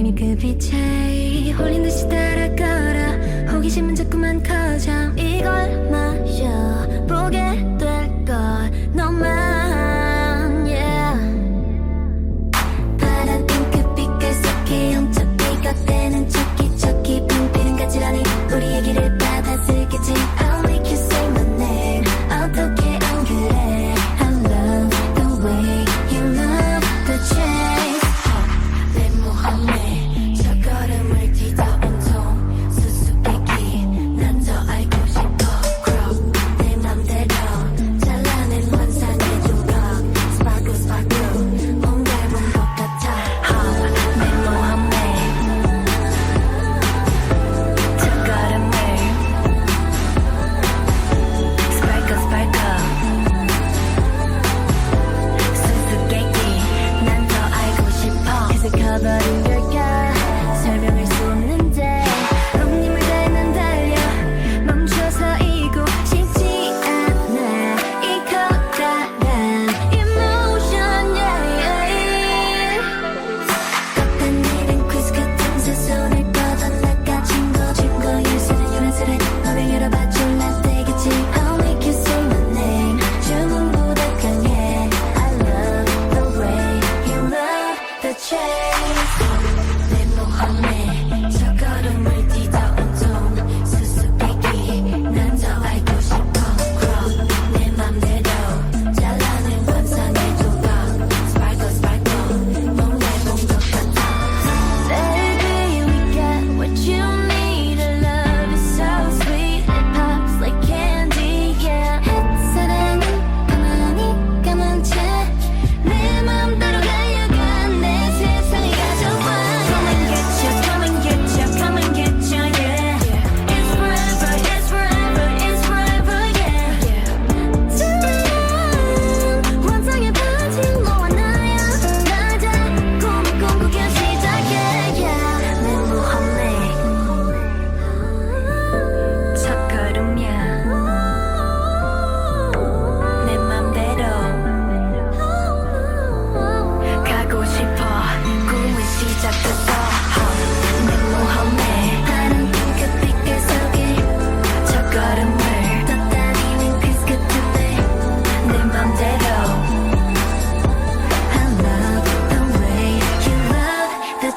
그림이 그 빛에 홀린 듯이 따라가라 호기심은 자꾸만 커져. 이걸 마셔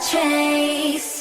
chase.